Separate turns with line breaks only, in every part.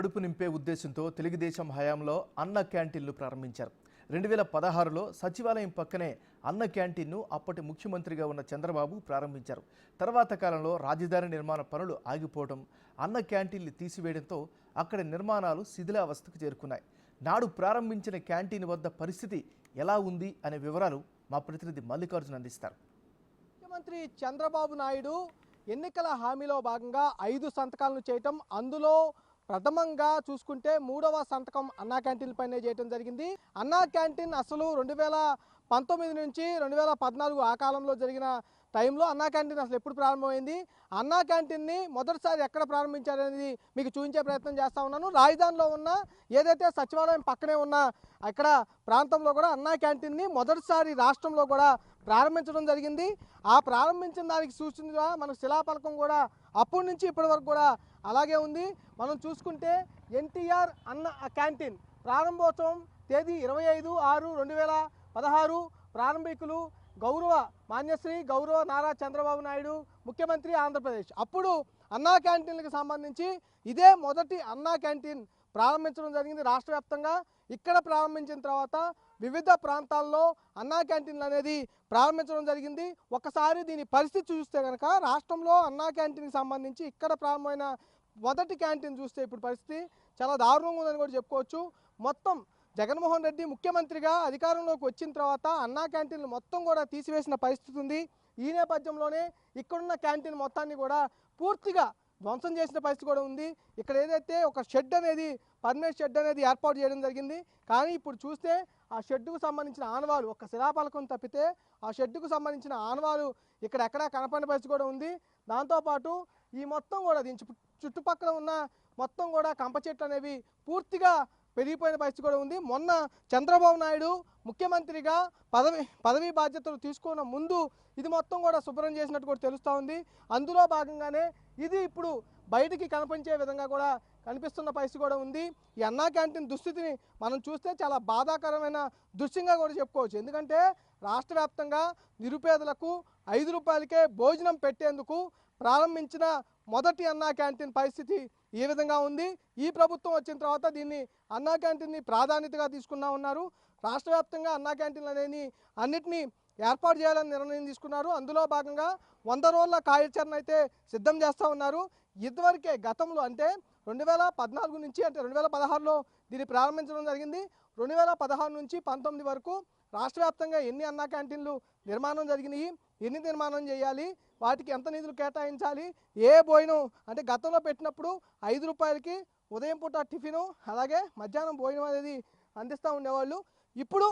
కడుపు నింపే ఉద్దేశంతో తెలుగుదేశం హయాంలో అన్న క్యాంటీన్లు ప్రారంభించారు. రెండు వేల పదహారులో సచివాలయం పక్కనే అన్న క్యాంటీన్ను అప్పటి ముఖ్యమంత్రిగా ఉన్న చంద్రబాబు ప్రారంభించారు. తర్వాత కాలంలో రాజధాని నిర్మాణ పనులు ఆగిపోవడం అన్న క్యాంటీన్లు తీసివేయడంతో అక్కడ నిర్మాణాలు శిథిలావస్థకు చేరుకున్నాయి. నాడు ప్రారంభించిన క్యాంటీన్ వద్ద పరిస్థితి ఎలా ఉంది అనే వివరాలు మా ప్రతినిధి మల్లికార్జున అందిస్తారు.
ముఖ్యమంత్రి చంద్రబాబు నాయుడు ఎన్నికల హామీలో భాగంగా ఐదు సంతకాలను చేయటం అందులో ప్రథమంగా చూసుకుంటే మూడవ సంతకం అన్నా క్యాంటీన్ పైనే చేయటం జరిగింది. అన్నా క్యాంటీన్ అసలు రెండు వేల పంతొమ్మిది నుంచి రెండు వేల పద్నాలుగు ఆ కాలంలో జరిగిన టైంలో అన్నా క్యాంటీన్ అసలు ఎప్పుడు ప్రారంభమైంది? అన్నా క్యాంటీన్ని మొదటిసారి ఎక్కడ ప్రారంభించారనేది మీకు చూపించే ప్రయత్నం చేస్తా ఉన్నాను. రాజధానిలో ఉన్న ఏదైతే సచివాలయం పక్కనే ఉన్న అక్కడ ప్రాంతంలో కూడా అన్నా క్యాంటీన్ని మొదటిసారి రాష్ట్రంలో కూడా ప్రారంభించడం జరిగింది. ఆ ప్రారంభించిన దానికి సూచనగా మనకు శిలాఫలకం కూడా అప్పటి నుంచి ఇప్పటి వరకు కూడా అలాగే ఉంది. మనం చూసుకుంటే ఎన్టీఆర్ అన్న క్యాంటీన్ ప్రారంభోత్సవం తేదీ ఇరవై ఐదు ఆరు రెండు వేల పదహారు. ప్రారంభికులు గౌరవ మాన్యశ్రీ గౌరవ నారా చంద్రబాబు నాయుడు ముఖ్యమంత్రి ఆంధ్రప్రదేశ్. అప్పుడు అన్నా క్యాంటీన్లకు సంబంధించి ఇదే మొదటి అన్నా క్యాంటీన్ ప్రారంభించడం జరిగింది. రాష్ట్ర వ్యాప్తంగా ఇక్కడ ప్రారంభించిన తర్వాత వివిధ ప్రాంతాల్లో అన్నా క్యాంటీన్లు అనేది ప్రారంభించడం జరిగింది. ఒకసారి దీని పరిస్థితి చూస్తే కనుక రాష్ట్రంలో అన్నా క్యాంటీన్కి సంబంధించి ఇక్కడ ప్రారంభమైన మొదటి క్యాంటీన్ చూస్తే ఇప్పుడు పరిస్థితి చాలా దారుణంగా ఉందని కూడా చెప్పుకోవచ్చు. మొత్తం జగన్మోహన్ రెడ్డి ముఖ్యమంత్రిగా అధికారంలోకి వచ్చిన తర్వాత అన్నా క్యాంటీన్లు మొత్తం కూడా తీసివేసిన పరిస్థితి ఉంది. ఈ నేపథ్యంలోనే ఇక్కడున్న క్యాంటీన్ మొత్తాన్ని కూడా పూర్తిగా ధ్వంసం చేసిన పరిస్థితి కూడా ఉంది. ఇక్కడ ఏదైతే ఒక షెడ్ అనేది పర్మనెంట్ షెడ్ అనేది ఏర్పాటు చేయడం జరిగింది. కానీ ఇప్పుడు చూస్తే ఆ షెడ్డుకు సంబంధించిన ఆనవాలు ఒక శిలాపలకం తప్పితే ఆ షెడ్డుకు సంబంధించిన ఆనవాలు ఇక్కడ ఎక్కడా కనపడిన పరిస్థితి కూడా ఉంది. దాంతోపాటు ఈ మొత్తం కూడా దీని చుట్టుపక్కల ఉన్న మొత్తం కూడా కంప చెట్లు అనేవి పూర్తిగా పెరిగిపోయిన పరిస్థితి కూడా ఉంది. మొన్న చంద్రబాబు నాయుడు ముఖ్యమంత్రిగా పదవి పదవీ బాధ్యతలు తీసుకున్న ముందు ఇది మొత్తం కూడా శుభ్రం చేసినట్టు కూడా తెలుస్తూ ఉంది. అందులో భాగంగానే ఇది ఇప్పుడు బయటికి కనిపించే విధంగా కూడా కనిపిస్తున్న పరిస్థితి కూడా ఉంది. ఈ అన్నా క్యాంటీన్ దుస్థితిని మనం చూస్తే చాలా బాధాకరమైన దృశ్యంగా కూడా చెప్పుకోవచ్చు. ఎందుకంటే రాష్ట్ర వ్యాప్తంగా నిరుపేదలకు ఐదు రూపాయలకే భోజనం పెట్టేందుకు ప్రారంభించిన మొదటి అన్నా క్యాంటీన్ పరిస్థితి ఏ విధంగా ఉంది? ఈ ప్రభుత్వం వచ్చిన తర్వాత దీన్ని అన్నా క్యాంటీన్ని ప్రాధాన్యతగా తీసుకున్నా ఉన్నారు. రాష్ట్ర వ్యాప్తంగా అన్నా క్యాంటీన్లు అనేది అన్నిటినీ ఏర్పాటు చేయాలని నిర్ణయం తీసుకున్నారు. అందులో భాగంగా వంద రోజుల కార్యాచరణ అయితే సిద్ధం చేస్తూ ఉన్నారు. ఇదివరకే గతంలో అంటే రెండు వేల పద్నాలుగు నుంచి అంటే రెండు వేల పదహారులో దీన్ని ప్రారంభించడం జరిగింది. రెండు వేల పదహారు నుంచి పంతొమ్మిది వరకు రాష్ట్ర వ్యాప్తంగా ఎన్ని అన్నా క్యాంటీన్లు నిర్మాణం జరిగినాయి ఎన్ని నిర్మాణం చేయాలి వాటికి ఎంత నిధులు కేటాయించాలి ఏ భోజనం అంటే గతంలో పెట్టినప్పుడు ఐదు రూపాయలకి ఉదయం పూట టిఫిను అలాగే మధ్యాహ్నం భోజనం అనేది అందిస్తూ ఉండేవాళ్ళు. ఇప్పుడు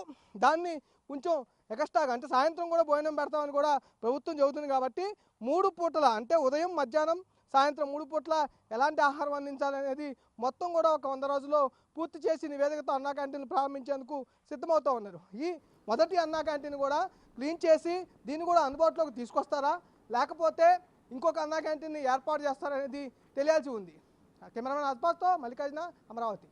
దాన్ని కొంచెం ఎక్స్ట్రాగా అంటే సాయంత్రం కూడా భోజనం పెడతామని కూడా ప్రభుత్వం చెబుతుంది కాబట్టి మూడు పూటల అంటే ఉదయం మధ్యాహ్నం సాయంత్రం మూడు పూట్ల ఎలాంటి ఆహారం అందించాలనేది మొత్తం కూడా ఒక వంద రోజుల్లో పూర్తి చేసి నివేదికతో అన్నా క్యాంటీన్లు ప్రారంభించేందుకు సిద్ధమవుతూ ఉన్నారు. ఈ మొదటి అన్నా క్యాంటీన్ కూడా క్లీన్ చేసి దీన్ని కూడా అందుబాటులోకి తీసుకొస్తారా? లేకపోతే ఇంకొక అన్నా క్యాంటీన్ని ఏర్పాటు చేస్తారనేది తెలియాల్సి ఉంది. కెమెరామెన్ అస్పాస్తో మల్లికార్జున అమరావతి.